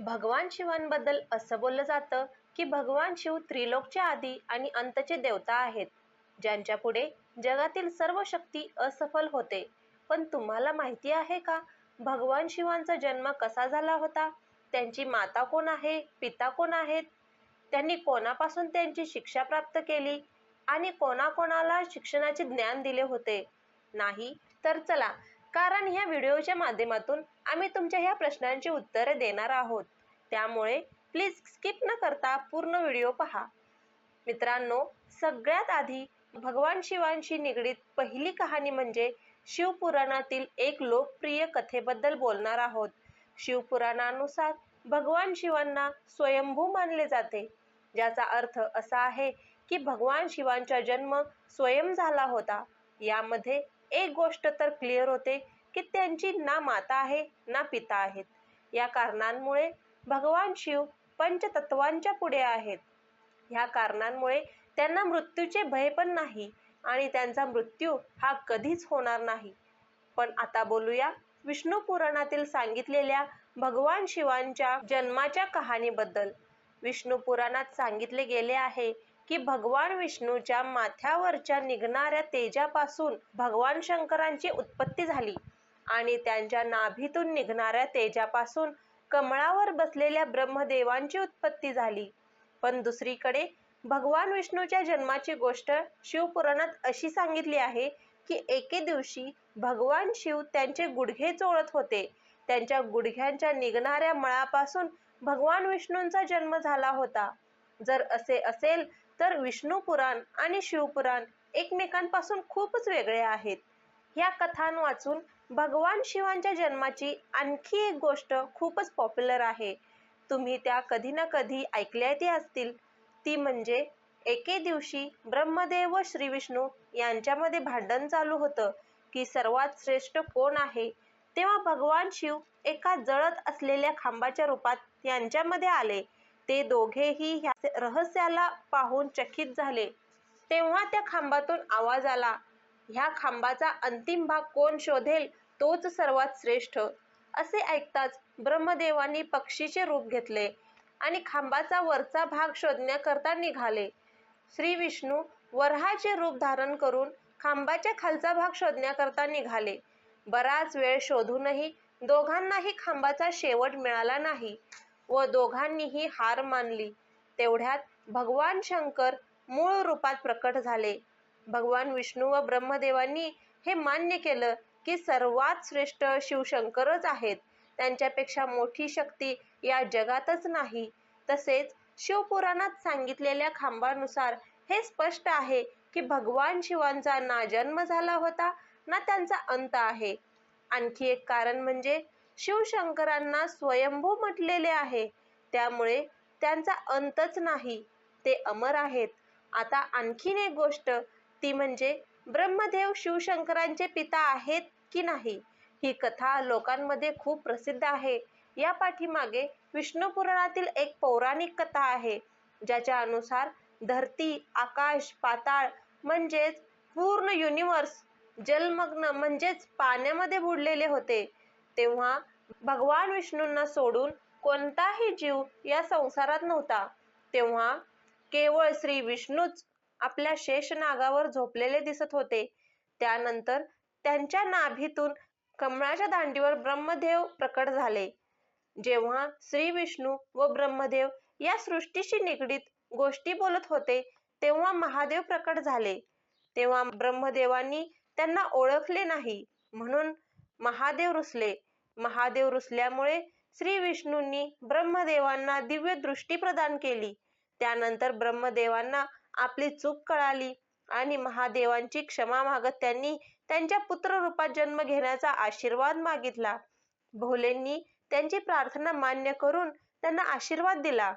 भगवान शिवांबद्दल असं बोललं जातं की भगवान शिव त्रिलोकच्या आधी आणि अंतचे देवता आहेत ज्यांच्या पुढे जगातील सर्व शक्ती असफल होते. पण तुम्हाला माहिती आहे का भगवान शिवांचा जन्म कसा झाला होता? त्यांची माता कोण आहे पिता कोण आहेत? त्यांनी कोणापासून त्यांची शिक्षा प्राप्त केली आणि कोणाकोणाला शिक्षणाचे ज्ञान दिले होते? नाही तर चला कारण ह्या व्हिडिओच्या माध्यमातून आम्ही तुमच्या ह्या प्रश्नांची उत्तरे देणार आहोत. त्यामुळे प्लीज स्किप न करता पूर्ण व्हिडिओ पहा. मित्रांनो सगळ्यात आधी भगवान शिवांशी निगडीत पहिली कहाणी म्हणजे शिवपुराणातील एक लोकप्रिय कथेबद्दल बोलणार आहोत. शिवपुराणानुसार भगवान शिवांना स्वयंभू मानले जाते. ज्याचा अर्थ असा आहे की भगवान शिवांचा जन्म स्वयं झाला होता. यामध्ये एक गोष्ट तर क्लिअर होते की त्यांची ना माता आहे ना पिता आहेत. या कारणांमुळे भगवान शिव पंचतत्वांच्या पुढे आहेत. ह्या कारणांमुळे त्यांना मृत्यूचे भय पण नाही आणि त्यांचा मृत्यू हा कधीच होणार नाही. पण आता बोलूया विष्णू पुराणातील सांगितलेल्या भगवान शिवांच्या जन्माच्या कहाणीबद्दल. विष्णू पुराणात सांगितले गेले आहे की भगवान विष्णूच्या माथ्यावरच्या निघणाऱ्या तेजापासून भगवान शंकरांची उत्पत्ती झाली आणि त्यांच्या नाभीतून निघणाऱ्या तेजापासून कमळावर बसलेल्या ब्रह्मदेवांची उत्पत्ती झाली. पण दुसरीकडे भगवान विष्णूच्या जन्माची गोष्ट शिवपुराणात अशी सांगितली आहे की एके दिवशी भगवान शिव त्यांचे गुडघे चोळत होते. त्यांच्या गुडघ्यांच्या निघणाऱ्या मळापासून भगवान विष्णूंचा जन्म झाला होता. जर असे असेल तर विष्णू पुराण आणि शिवपुराण एकमेकांपासून खूपच वेगळे आहेत. या कथान वाचून भगवान शिवांच्या जन्माची आणखी एक गोष्ट खूपच पॉप्युलर आहे. तुम्ही त्या कधी ना कधी ऐकल्याही असतील. ती म्हणजे एके दिवशी ब्रह्मदेव व श्री विष्णू यांच्यामध्ये भांडण चालू होतं की सर्वात श्रेष्ठ कोण आहे? तेव्हा भगवान शिव एका जळत असलेल्या खांबाच्या रूपात यांच्यामध्ये आले. ते दोघेही ह्या रहस्याला पाहून चकित झाले. तेव्हा त्या खांबातून आवाज आला ह्या खांबाचा अंतिम भाग कोण शोधेल? तोच सर्वात श्रेष्ठ. असे ऐकताच ब्रह्मदेवांनी पक्षीचे रूप घेतले आणि खांबाचा वरचा भाग शोधण्याकरता निघाले. श्री विष्णू वरहाचे रूप धारण करून खांबाच्या खालचा भाग शोधण्याकरता निघाले. बराच वेळ शोधूनही दोघांनाही खांबाचा शेवट मिळाला नाही. व दोघांनीही हार मानली. तेवढ्यात भगवान शंकर मूळ रूपात प्रकट झाले. भगवान विष्णू व ब्रह्मदेवांनी हे मान्य केलं की सर्वात श्रेष्ठ शिवशंकरच आहेत. त्यांच्यापेक्षा मोठी शक्ती या जगातच नाही. तसेच शिवपुराणात सांगितलेल्या खांबानुसार हे स्पष्ट आहे की भगवान शिवांचा ना जन्म झाला होता ना त्यांचा अंत आहे. आणखी एक कारण म्हणजे शिवशंकरांना स्वयंभू म्हटलेले आहे. त्यामुळे त्यांचा अंतच नाही. ते अमर आहेत. आता आणखीन एक गोष्ट ती म्हणजे ब्रह्मदेव शिवशंकरांचे पिता आहेत की नाही? ही कथा लोकांमध्ये खूप प्रसिद्ध आहे. या पाठीमागे विष्णू पुराणातील एक पौराणिक कथा आहे ज्याच्या अनुसार धरती आकाश पाताळ म्हणजेच पूर्ण युनिवर्स जलमग्न म्हणजेच पाण्यामध्ये बुडलेले होते. तेव्हा भगवान विष्णूंना सोडून कोणताही जीव या संसारात नव्हता. तेव्हा केवळ श्री विष्णूच आपल्या शेष नागावर झोपलेले दिसत होते. त्यानंतर त्यांच्या नाभीतून कमळाच्या दांडीवर ब्रह्मदेव प्रकट झाले. जेव्हा श्री विष्णू व ब्रह्मदेव या सृष्टीशी निगडीत गोष्टी बोलत होते तेव्हा महादेव प्रकट झाले. तेव्हा ब्रह्मदेवांनी त्यांना ओळखले नाही म्हणून महादेव रुसले. महादेव रुसल्यामुळे श्री विष्णूंनी ब्रह्मदेवांना दिव्य दृष्टी प्रदान केली. त्यानंतर ब्रह्मदेवांना आपली चूक कळाली आणि महादेवांची क्षमा मागत त्यांनी त्यांच्या पुत्र रूपात जन्म घेण्याचा आशीर्वाद मागितला. भोलेंनी त्यांची प्रार्थना मान्य करून त्यांना आशीर्वाद दिला.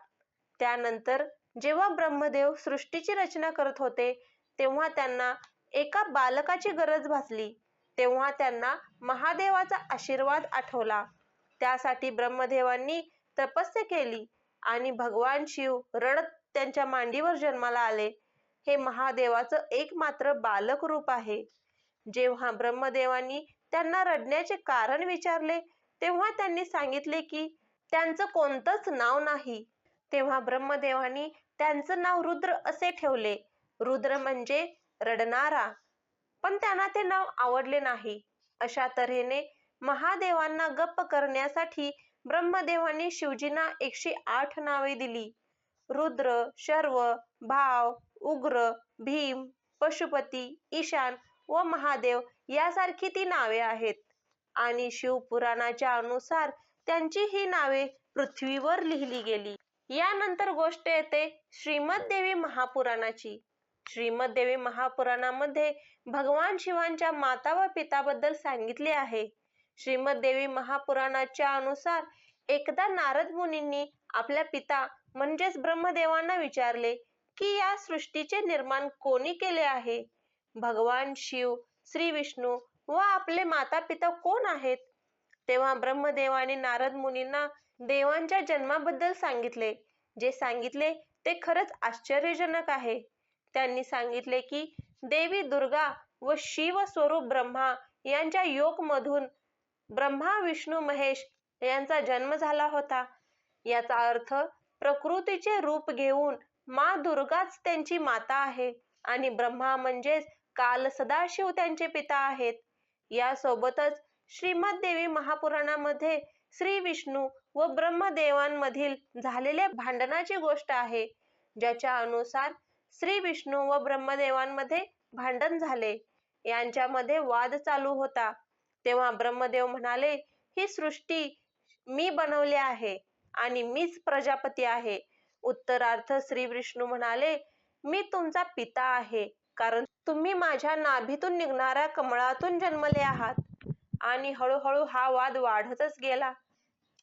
त्यानंतर जेव्हा ब्रह्मदेव सृष्टीची रचना करत होते तेव्हा त्यांना एका बालकाची गरज भासली. तेव्हा त्यांना महादेवाचा आशीर्वाद आठवला. त्यासाठी ब्रह्मदेवांनी तपस्या केली आणि भगवान शिव रडत त्यांच्या मांडीवर जन्माला आले. हे महादेवाचं एकमात्र बालक रूप आहे. जेव्हा ब्रह्मदेवांनी त्यांना रडण्याचे कारण विचारले तेव्हा त्यांनी सांगितले की त्यांचं कोणतंच नाव नाही. तेव्हा ब्रह्मदेवांनी त्यांचं नाव रुद्र असे ठेवले. रुद्र म्हणजे रडणारा. पण त्यांना ते नाव आवडले नाही. अशा तऱ्हेने महादेवांना गप्प करण्यासाठी ब्रह्मदेवांनी शिवजींना एकशे आठ नावे दिली. रुद्र शर्व भाव उग्र भीम पशुपती ईशान व महादेव यासारखी ती नावे आहेत. आणि शिवपुराणाच्या अनुसार त्यांची ही नावे पृथ्वीवर लिहिली गेली. यानंतर गोष्ट येते श्रीमद देवी महापुराणाची. श्रीमद देवी महापुराणामध्ये भगवान शिवांच्या माता व पिताबद्दल सांगितले आहे. श्रीमद देवी महापुराणाच्या अनुसार एकदा नारद मुनींनी आपल्या पिता म्हणजेच ब्रह्मदेवांना विचारले की या सृष्टीचे निर्माण कोणी केले आहे? भगवान शिव श्री विष्णू व आपले माता पिता कोण आहेत? तेव्हा ब्रह्मदेवाने नारद मुनींना देवांच्या जन्माबद्दल सांगितले. जे सांगितले ते खरंच आश्चर्यजनक आहे. त्यांनी सांगितले की देवी दुर्गा व शिव स्वरूप ब्रह्मा यांच्या योग मधून ब्रह्मा विष्णू महेश यांचा जन्म झाला होता. याचा अर्थ प्रकृतीचे रूप घेऊन मा दुर्गाच त्यांची माता आहे आणि ब्रह्मा म्हणजेच काल सदाशिव त्यांचे पिता आहेत. यासोबतच श्रीमद देवी महापुराणामध्ये श्री विष्णू व ब्रह्मदेवांमधील झालेल्या भांडणाची गोष्ट आहे ज्याच्या अनुसार श्री विष्णू व ब्रह्मदेवांमध्ये भांडण झाले. यांच्यामध्ये वाद चालू होता. तेव्हा ब्रह्मदेव म्हणाले ही सृष्टी मी बनवली आहे आणि मीच प्रजापती आहे. उत्तरार्थ श्री विष्णू म्हणाले मी तुमचा पिता आहे कारण तुम्ही माझ्या नाभीतून निघणाऱ्या कमळातून जन्मले आहात. आणि हळूहळू हा वाद वाढतच गेला.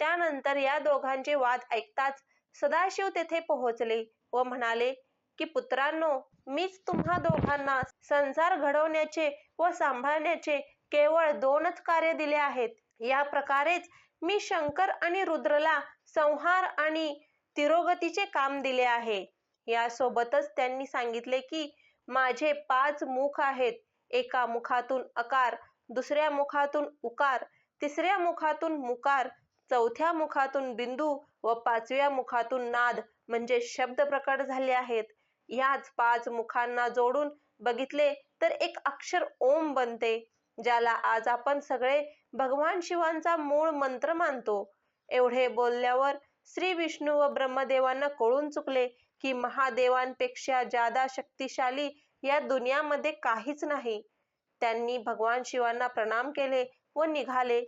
त्यानंतर या दोघांचे वाद ऐकताच सदाशिव तेथे पोहोचले व म्हणाले की पुत्रांनो मीच तुम्हा दोघांना संसार घडवण्याचे व सांभाळण्याचे केवळ दोनच कार्य दिले आहेत. या प्रकारेच मी शंकर आणि रुद्रला संहार आणि तिरोगतीचे काम दिले आहे. यासोबतच त्यांनी सांगितले की माझे पाच मुख आहेत. एका मुखातून अकार दुसऱ्या मुखातून उकार तिसऱ्या मुखातून मुकार चौथ्या मुखातून बिंदू व पाचव्या मुखातून नाद म्हणजे शब्द प्रकट झाले आहेत. याच पाच मुखांना जोडून बघितले तर एक अक्षर ओम बनते ज्याला आज आपण सगळे भगवान शिवांचा मूळ मंत्र मानतो. एवढे बोलल्यावर श्री विष्णू व ब्रह्मदेवांना कळून चुकले की महादेवांपेक्षा जादा शक्तिशाली या दुनियामध्ये काहीच नाही. त्यांनी भगवान शिवांना प्रणाम केले व निघाले.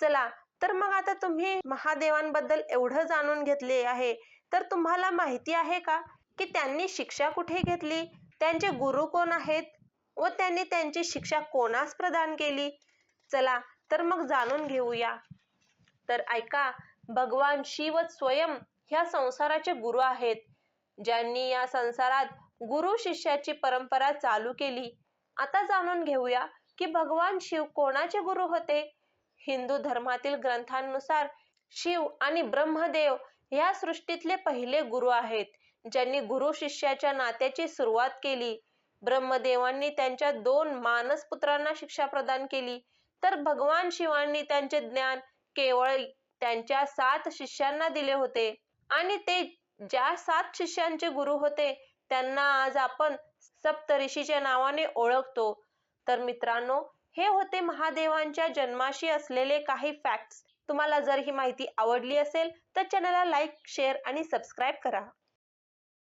चला तर मग आता तुम्ही महादेवांबद्दल एवढं जाणून घेतले आहे तर तुम्हाला माहिती आहे का? की त्यांनी शिक्षा कुठे घेतली? त्यांचे गुरु कोण आहेत? व त्यांनी त्यांची शिक्षा कोणास प्रदान केली? चला तर मग जाणून घेऊया. तर ऐका भगवान शिव स्वयं ह्या संसाराचे गुरु आहेत. ज्यांनी या संसारात गुरु शिष्याची परंपरा चालू केली. आता जाणून घेऊया की भगवान शिव कोणाचे गुरु होते? हिंदू धर्मातील ग्रंथांनुसार शिव आणि ब्रह्मदेव ह्या सृष्टीतले पहिले गुरु आहेत. ज्यांनी गुरु शिष्याच्या नात्याची सुरुवात केली ब्रह्मदेवांनी त्यांच्या दोन मानस पुत्रांना शिक्षा प्रदान केली तर भगवान शिवांनी त्यांचे ज्ञान केवळ त्यांच्या सात शिष्यांना दिले होते. आणि ते ज्या सात शिष्यांचे गुरु होते त्यांना आज आपण सप्तऋषीच्या नावाने ओळखतो. तर मित्रांनो हे होते महादेवांच्या जन्माशी असलेले काही फॅक्ट्स तुम्हाला जर ही माहिती आवडली असेल तर चॅनलला लाईक शेअर आणि सबस्क्राईब करा.